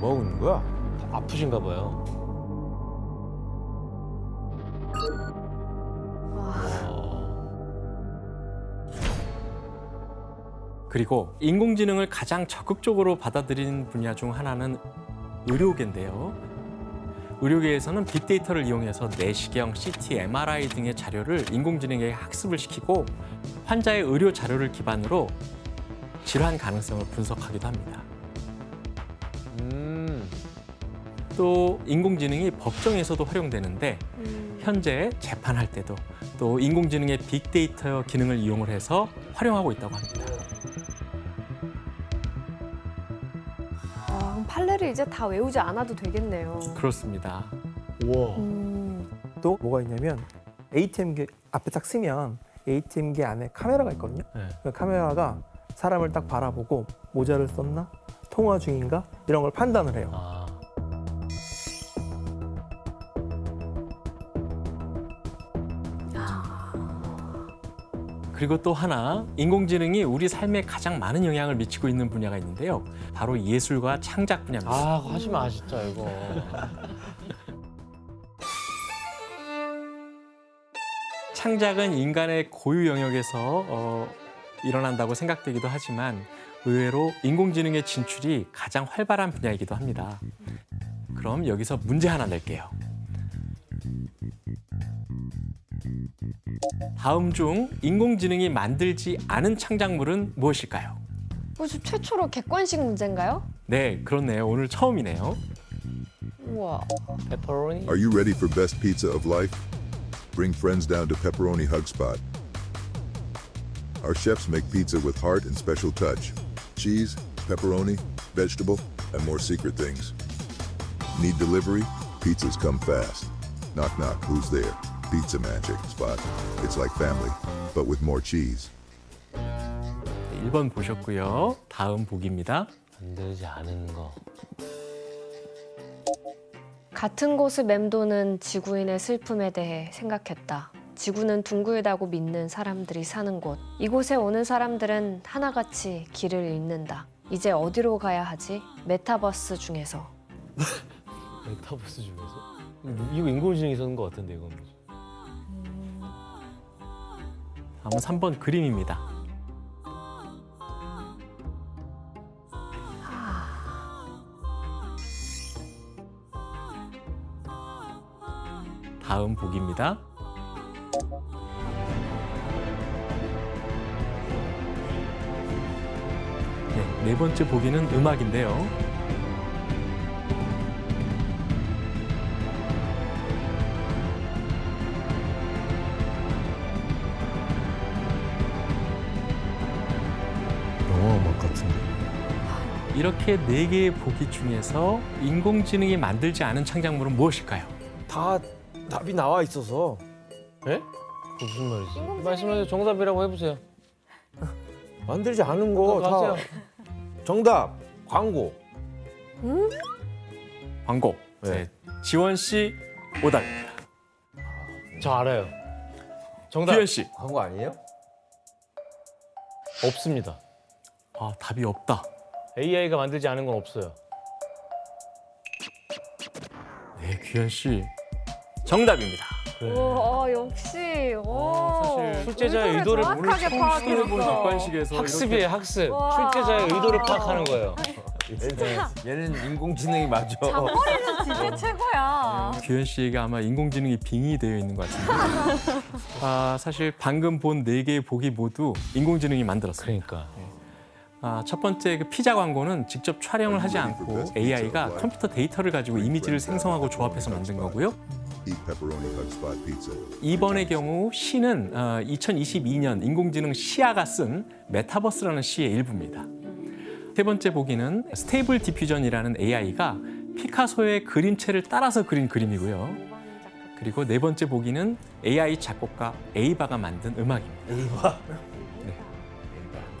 있는 거야? 아프신가 봐요. 그리고 인공지능을 가장 적극적으로 받아들인 분야 중 하나는 의료계인데요. 의료계에서는 빅데이터를 이용해서 내시경, CT, MRI 등의 자료를 인공지능에 학습을 시키고 환자의 의료 자료를 기반으로 질환 가능성을 분석하기도 합니다. 또 인공지능이 법정에서도 활용되는데 현재 재판할 때도 또 인공지능의 빅데이터 기능을 이용을 해서 활용하고 있다고 합니다. 아, 그럼 판례를 이제 다 외우지 않아도 되겠네요. 그렇습니다. 우와. 음. 또 뭐가 있냐면 ATM기 앞에 딱 쓰면 ATM기 안에 카메라가 있거든요. 네. 그 카메라가 사람을 딱 바라보고 모자를 썼나 통화 중인가 이런 걸 판단을 해요. 아. 그리고 또 하나 인공지능이 우리 삶에 가장 많은 영향을 미치고 있는 분야가 있는데요. 바로 예술과 창작 분야입니다. 아, 하지 마, 진짜, 이거. 창작은 인간의 고유 영역에서 어, 일어난다고 생각되기도 하지만 의외로 인공지능의 진출이 가장 활발한 분야이기도 합니다. 그럼 여기서 문제 하나 낼게요. 다음 중 인공지능이 만들지 않은 창작물은 무엇일까요? 혹시 최초로 객관식 문제인가요? 네, 그렇네요. 오늘 처음이네요. 우와. 페퍼로니? Are you ready for best pizza of life? Bring friends down to Pepperoni Hug Spot. Our chefs make pizza with heart and special touch. Cheese, pepperoni, vegetable, and more secret things. Need delivery? Pizzas come fast. Knock knock, who's there? Pizza Magic Spot. It's like family, but with more cheese. 1번 보셨고요. 다음 보기입니다. 만들지 않은 거. 같은 곳을 맴도는 지구인의 슬픔에 대해 생각했다. 지구는 둥글다고 믿는 사람들이 사는 곳. 이곳에 오는 사람들은 하나같이 길을 잃는다. 이제 어디로 가야 하지? 메타버스 중에서. 메타버스 중에서? 이거 인공지능이 쓰는 거 같은데, 이건. 다 음은 3번 그림입니다. 다음 보기입니다. 네, 네 번째 보기는 음악인데요. 이렇게 네 개의 보기 중에서 인공지능이 만들지 않은 창작물은 무엇일까요? 다 답이 나와 있어서 예? 그 무슨 말이지? 말씀하세요. 정답이라고 해보세요. 만들지 않은 거다 가세요. 정답 광고. 광고. 네. 네, 지원 씨 오답입니다. 저 알아요. 정답 규현 씨. 광고 아니에요? 없습니다. 아, 답이 없다. AI가 만들지 않은 건 없어요. 네, 규현 씨. 정답입니다. 그래. 오, 역시. 오. 사실 출제자의 의도를 정확하게 본 파악했어. 객관식에서 학습이에요, 학습. 와. 출제자의 의도를 파악하는 거예요. 얘는 인공지능이 맞아. 머리는 진짜 최고야. 규현 씨에게 아마 인공지능이 빙의되어 있는 것 같은데. 아, 사실 방금 본 네 개의 보기 모두 인공지능이 만들었습니다. 그러니까. 아, 첫 번째 그 피자 광고는 직접 촬영을 하지 않고 AI가 컴퓨터 데이터를 가지고 이미지를 생성하고 조합해서 만든 거고요. 이번의 경우 시는 어, 2022년 인공지능 시아가 쓴 메타버스라는 시의 일부입니다. 세 번째 보기는 스테이블 디퓨전이라는 AI가 피카소의 그림체를 따라서 그린 그림이고요. 그리고 네 번째 보기는 AI 작곡가 에이바가 만든 음악입니다. 에이바.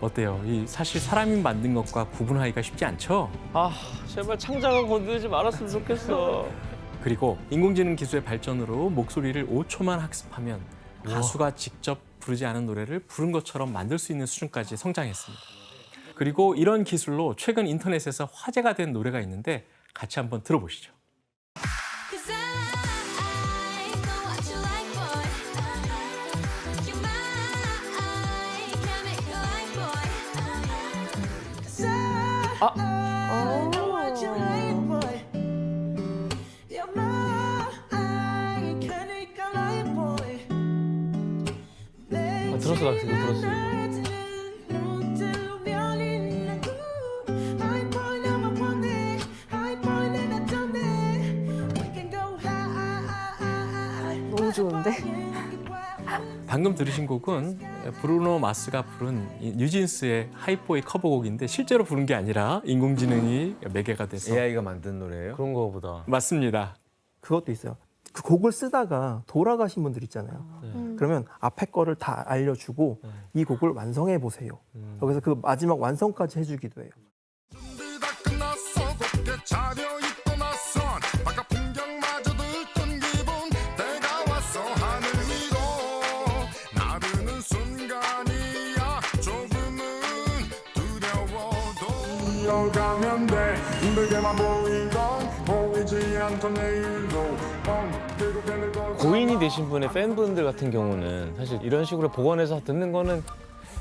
어때요? 이 사실 사람이 만든 것과 구분하기가 쉽지 않죠? 아, 제발 창작을 건드리지 말았으면 좋겠어. 그리고 인공지능 기술의 발전으로 목소리를 5초만 학습하면 가수가 직접 부르지 않은 노래를 부른 것처럼 만들 수 있는 수준까지 성장했습니다. 그리고 이런 기술로 최근 인터넷에서 화제가 된 노래가 있는데 같이 한번 들어보시죠. 들었어 나 이거 들었어. 너무 좋은데? 방금 들으신 곡은 브루노 마스가 부른 이 뉴진스의 하이포의 커버곡인데 실제로 부른 게 아니라 인공지능이 매개가 돼서 AI가 만든 노래예요? 그런 거보다. 맞습니다. 그것도 있어요. 그 곡을 쓰다가 돌아가신 분들 있잖아요. 음. 그러면 앞에 거를 다 알려주고 네. 이 곡을 완성해 보세요. 음. 여기서 그 마지막 완성까지 해주기도 해요. 이어가면 돼 힘들게만 보이던 보이지 않던 거 고인이 되신 분의 팬분들 같은 경우는 사실 이런 식으로 복원해서 듣는 거는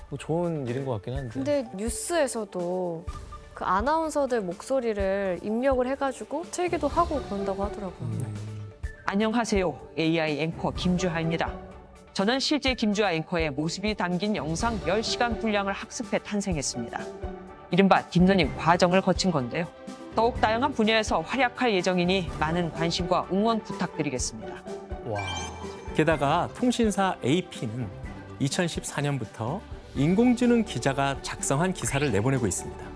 뭐 좋은 일인 것 같긴 한데. 근데 뉴스에서도 그 아나운서들 목소리를 입력을 해가지고 틀기도 하고 그런다고 하더라고요. 안녕하세요. AI 앵커 김주하입니다. 저는 실제 김주하 앵커의 모습이 담긴 영상 10시간 분량을 학습해 탄생했습니다. 이른바 딥러닝 과정을 거친 건데요. 더욱 다양한 분야에서 활약할 예정이니 많은 관심과 응원 부탁드리겠습니다. 와. 게다가 통신사 AP는 2014년부터 인공지능 기자가 작성한 기사를 내보내고 있습니다.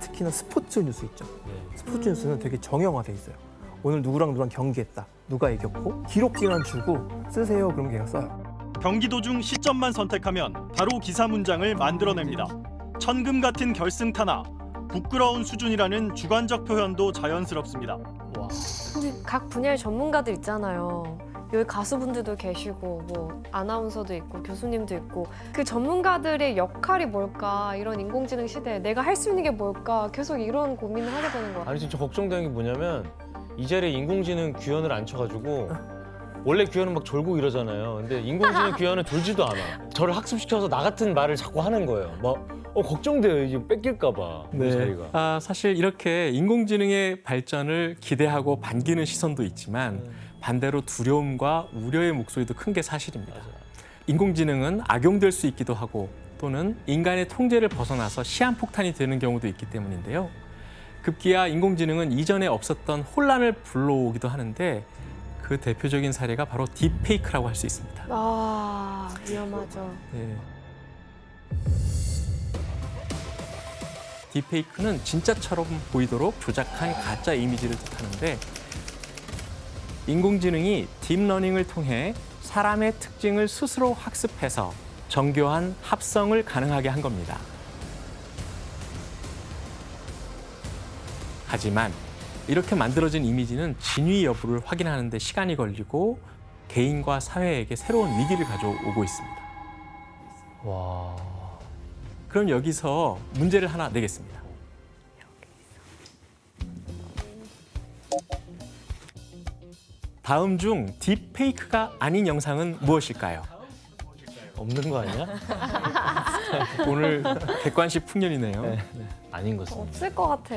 특히나 스포츠 뉴스 있죠. 네. 스포츠 뉴스는 되게 정형화돼 있어요. 오늘 누구랑 누구랑 경기했다. 누가 이겼고 기록지만 주고 쓰세요. 그럼 걔가 써요. 경기 도중 시점만 선택하면 바로 기사 문장을 만들어냅니다. 천금 같은 결승타나 부끄러운 수준이라는 주관적 표현도 자연스럽습니다. 와. 근데 각 분야의 전문가들 있잖아요. 여기 가수분들도 계시고 뭐 아나운서도 있고 교수님도 있고 그 전문가들의 역할이 뭘까 이런 인공지능 시대에 내가 할 수 있는 게 뭘까 계속 이런 고민을 하게 되는 것 같아요. 아니 진짜 걱정되는 게 뭐냐면 이 자리에 인공지능 규현을 안 쳐가지고 원래 규현은 막 졸고 이러잖아요. 근데 인공지능 규현은 졸지도 않아. 저를 학습시켜서 나 같은 말을 자꾸 하는 거예요. 막 어, 걱정돼요. 이제 뺏길까봐 네. 이 자리가. 아, 사실 이렇게 인공지능의 발전을 기대하고 반기는 시선도 있지만 반대로 두려움과 우려의 목소리도 큰 게 사실입니다. 인공지능은 악용될 수 있기도 하고 또는 인간의 통제를 벗어나서 시한폭탄이 되는 경우도 있기 때문인데요. 급기야 인공지능은 이전에 없었던 혼란을 불러오기도 하는데 그 대표적인 사례가 바로 딥페이크라고 할 수 있습니다. 아 위험하죠. 네. 딥페이크는 진짜처럼 보이도록 조작한 가짜 이미지를 뜻하는데 인공지능이 딥러닝을 통해 사람의 특징을 스스로 학습해서 정교한 합성을 가능하게 한 겁니다. 하지만 이렇게 만들어진 이미지는 진위 여부를 확인하는 데 시간이 걸리고 개인과 사회에게 새로운 위기를 가져오고 있습니다. 와. 그럼 여기서 문제를 하나 내겠습니다. 다음 중 딥페이크가 아닌 영상은 무엇일까요? 없는 거 아니야? 오늘 객관식 풍년이네요. 아닌 것은. 없을 것 같아.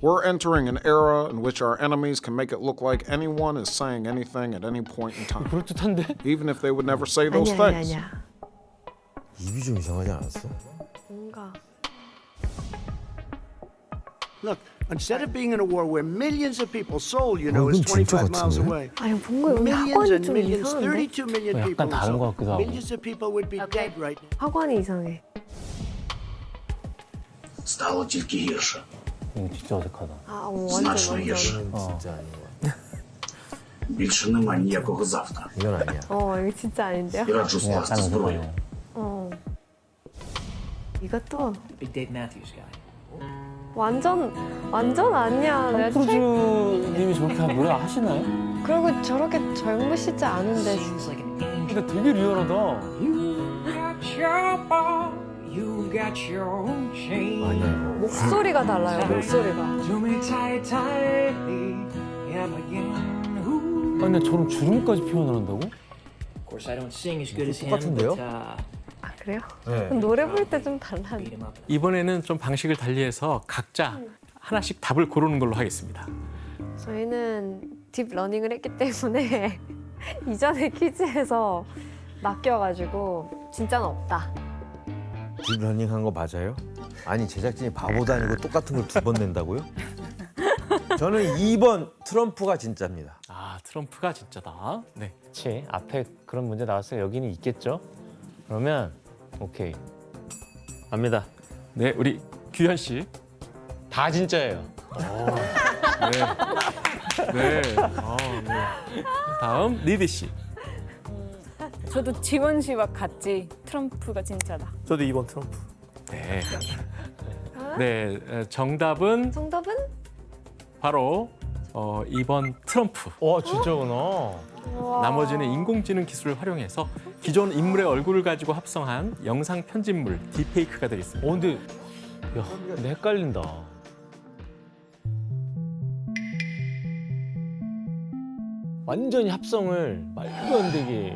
We're entering an era in which our enemies can make it look like anyone is saying anything at any point in time, 그럴듯한데? even if they would never say those 아니야 아니야 things. 아니야. 입이 좀 이상하지 않았어? 뭔가 Look, instead of being in a war where millions of people, Seoul, you know, 어, is 이건 진짜 25 miles 같은데? away. 아니 뭔가 여기 Millions 학원이 and 좀 millions, 이상한데? 32 million 어, 약간 people in 다른 것 Seoul. 같기도 하고. Millions of people would be dead right now. 학원이 이상해. Стало тільки гірше. 이거 진짜 어색하다. 아 어, 완전 완전. 이거는 진짜 아닌 거야. Більше нема ніякого завтра. 이건 아니야. 어 이거 진짜 아닌데요? І раджу скласти зброю. 어. 이것도 Big Dave Matthews guy. 완전 완전 아니야. 내가 책 크루즈님이 저렇게 노래 하시나요? 그리고 저렇게 젊으시지 않은데 like an 근데 되게 리얼하다. 목소리가 달라요. 목소리가. 아, 근데 저런 주름까지 표현을 한다고? 똑같은데요? 아 그래요? 네. 노래 부를 때 좀 달라는데. 이번에는 좀 방식을 달리해서 각자 하나씩 답을 고르는 걸로 하겠습니다. 저희는 딥 러닝을 했기 때문에 이전에 퀴즈에서 맡겨가지고 진짜는 없다. 딥러닝 한 거 맞아요? 아니 제작진이 바보도 아니고 똑같은 걸 두 번 낸다고요? 저는 2번 트럼프가 진짜입니다. 아 트럼프가 진짜다. 네. 그렇지. 앞에 그런 문제 나왔으니까 여기는 있겠죠? 그러면 오케이. 압니다. 네 우리 규현 씨. 다 진짜예요. 네. 네. 아, 네. 다음 리디 씨. 저도 지원 씨와 같이 트럼프가 진짜다. 저도 2번 트럼프. 네. 네. 에, 정답은 정답은? 바로 어, 2번 트럼프. 와 진짜구나. 나머지는 인공지능 기술을 활용해서 기존 인물의 얼굴을 가지고 합성한 영상 편집물 딥페이크가 되겠습니다. 어 근데 야 근데 헷갈린다. 완전히 합성을 말도 안 되게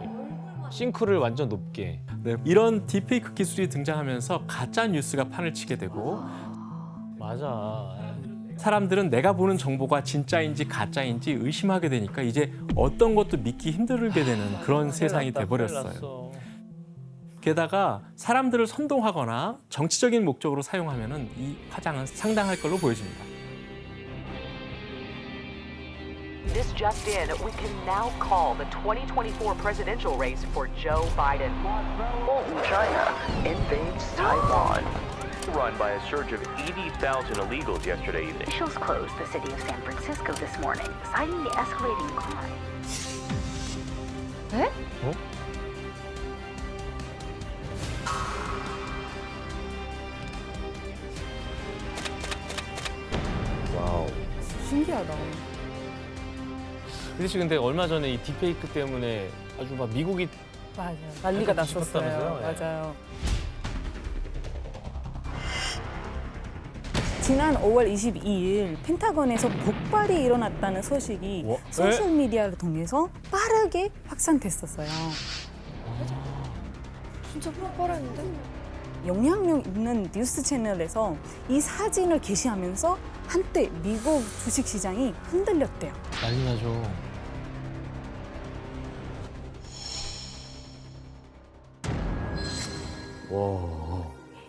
싱크를 완전 높게. 네, 이런 딥페이크 기술이 등장하면서 가짜 뉴스가 판을 치게 되고 맞아. 사람들은 내가 보는 정보가 진짜인지 가짜인지 의심하게 되니까 이제 어떤 것도 믿기 힘들게 되는 그런 세상이 돼 버렸어요. 큰일 났어. 게다가 사람들을 선동하거나 정치적인 목적으로 사용하면은 이 화장은 상당할 걸로 보여집니다. This just in, we can now call the 2024 presidential race for Joe Biden. Fulton, China invades Taiwan. Run by a surge of 80,000 illegals yesterday evening. Officials closed the city of San Francisco this morning, citing the escalating crime. 에? 근데 씨 근데 얼마 전에 이 딥페이크 때문에 아주 막 미국이 맞아요. 난리가 났었어요. 예. 맞아요. 지난 5월 22일 펜타곤에서 폭발이 일어났다는 소식이 와, 소셜 미디어를 통해서 빠르게 확산됐었어요. 진짜 폭발했는데? 영향력 있는 뉴스 채널에서 이 사진을 게시하면서 한때 미국 주식 시장이 흔들렸대요. 난리 나죠. 와.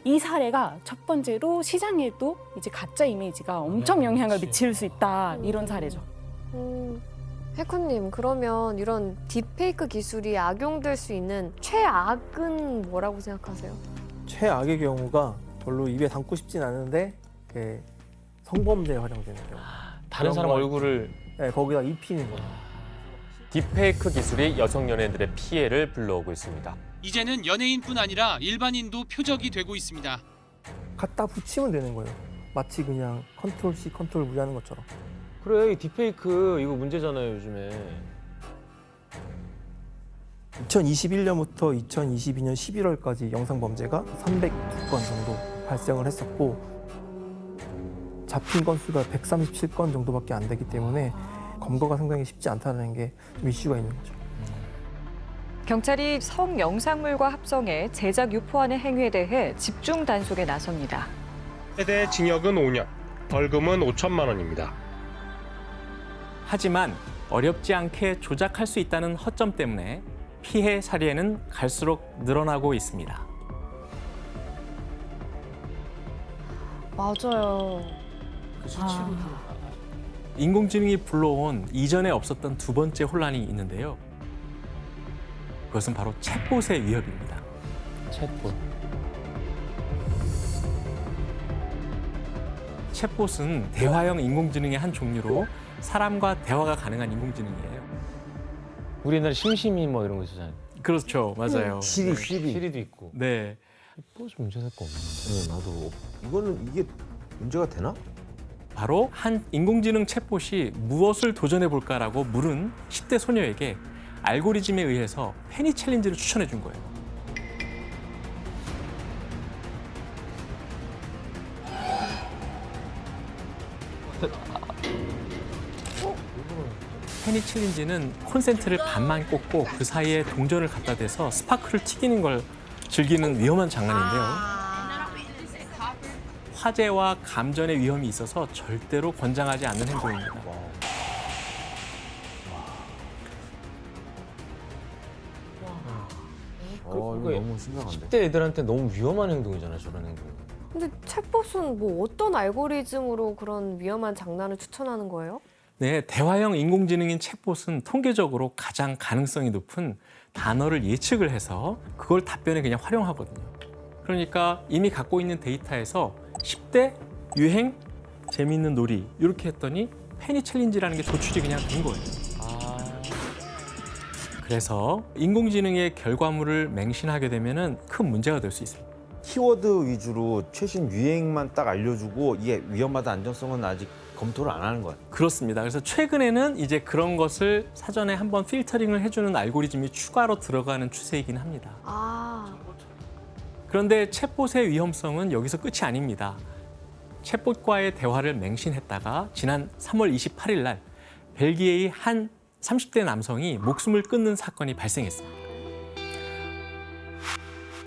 이 사례가 첫 번째로 시장에도 이제 가짜 이미지가 엄청 영향을 미칠 수 있다 이런 사례죠. 음, 해커님 그러면 이런 딥페이크 기술이 악용될 수 있는 최악은 뭐라고 생각하세요? 최악의 경우가 별로 입에 담고 싶진 않은데 그 성범죄에 활용되는 경우. 다른 사람 거- 얼굴을 네, 거기다 입히는 거. 딥페이크 기술이 여성 연예인들의 피해를 불러오고 있습니다. 이제는 연예인뿐 아니라 일반인도 표적이 되고 있습니다. 갖다 붙이면 되는 거예요. 마치 그냥 컨트롤 C, 컨트롤 V 하는 것처럼. 그래 이 딥페이크 이거 문제잖아요 요즘에. 2021년부터 2022년 11월까지 영상 범죄가 302건 정도 발생을 했었고 잡힌 건수가 137건 정도밖에 안 되기 때문에 검거가 상당히 쉽지 않다는 게 좀 이슈가 있는 거죠. 경찰이 성 영상물과 합성해 제작 유포하는 행위에 대해 집중 단속에 나섭니다. 최대 징역은 5년, 벌금은 5천만 원입니다. 하지만 어렵지 않게 조작할 수 있다는 허점 때문에 피해 사례는 갈수록 늘어나고 있습니다. 맞아요. 인공지능이 불러온 이전에 없었던 두 번째 혼란이 있는데요. 그것은 바로 챗봇의 위협입니다. 챗봇. 챗봇은 대화형 인공지능의 한 종류로 사람과 대화가 가능한 인공지능이에요. 우리 옛날에 심심이 뭐 이런 거 있었잖아요. 그렇죠, 맞아요. 시리, 네. 시리. 시리도 있고. 네. 뭐 문제 될 거 없네. 네, 나도. 이거는 이게 문제가 되나? 바로 한 인공지능 챗봇이 무엇을 도전해 볼까라고 물은 10대 소녀에게 알고리즘에 의해서 페니 챌린지를 추천해 준 거예요. 페니 챌린지는 콘센트를 반만 꽂고 그 사이에 동전을 갖다 대서 스파크를 튀기는 걸 즐기는 위험한 장난인데요. 화재와 감전의 위험이 있어서 절대로 권장하지 않는 행동입니다. 어, 이거 너무 심각한데. 10대 애들한테 너무 위험한 행동이잖아요, 저런 행동. 근데 챗봇은 뭐 어떤 알고리즘으로 그런 위험한 장난을 추천하는 거예요? 네, 대화형 인공지능인 챗봇은 통계적으로 가장 가능성이 높은 단어를 예측을 해서 그걸 답변에 그냥 활용하거든요. 그러니까 이미 갖고 있는 데이터에서 10대 유행 재미있는 놀이 이렇게 했더니 페니 챌린지라는 게 도출이 그냥 된 거예요. 그래서 인공지능의 결과물을 맹신하게 되면은 큰 문제가 될 수 있습니다. 키워드 위주로 최신 유행만 딱 알려주고 이게 위험하다 안전성은 아직 검토를 안 하는 거야. 그렇습니다. 그래서 최근에는 이제 그런 것을 사전에 한번 필터링을 해주는 알고리즘이 추가로 들어가는 추세이긴 합니다. 아, 그런데 챗봇의 위험성은 여기서 끝이 아닙니다. 챗봇과의 대화를 맹신했다가 지난 3월 28일 날 벨기에의 한 30대 남성이 목숨을 끊는 사건이 발생했습니다.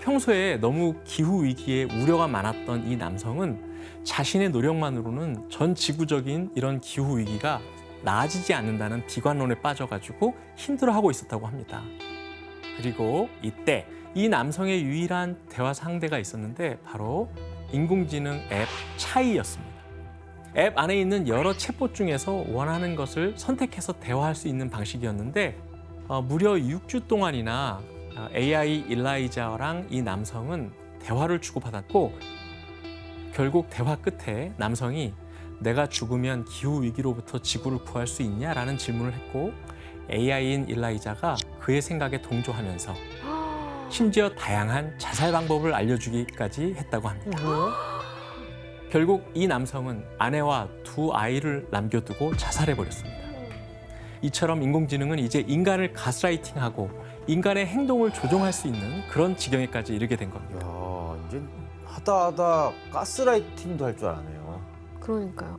평소에 너무 기후 위기에 우려가 많았던 이 남성은 자신의 노력만으로는 전 지구적인 이런 기후 위기가 나아지지 않는다는 비관론에 빠져가지고 힘들어하고 있었다고 합니다. 그리고 이때 이 남성의 유일한 대화 상대가 있었는데 바로 인공지능 앱 차이였습니다. 앱 안에 있는 여러 챗봇 중에서 원하는 것을 선택해서 대화할 수 있는 방식이었는데 어, 무려 6주 동안이나 어, AI 일라이자랑 이 남성은 대화를 주고받았고 결국 대화 끝에 남성이 내가 죽으면 기후 위기로부터 지구를 구할 수 있냐라는 질문을 했고 AI인 일라이자가 그의 생각에 동조하면서 심지어 다양한 자살 방법을 알려주기까지 했다고 합니다. 결국 이 남성은 아내와 두 아이를 남겨두고 자살해 버렸습니다. 이처럼 인공지능은 이제 인간을 가스라이팅하고 인간의 행동을 조종할 수 있는 그런 지경에까지 이르게 된 겁니다. 야, 이제 하다 하다 가스라이팅도 할 줄 아네요. 그러니까요.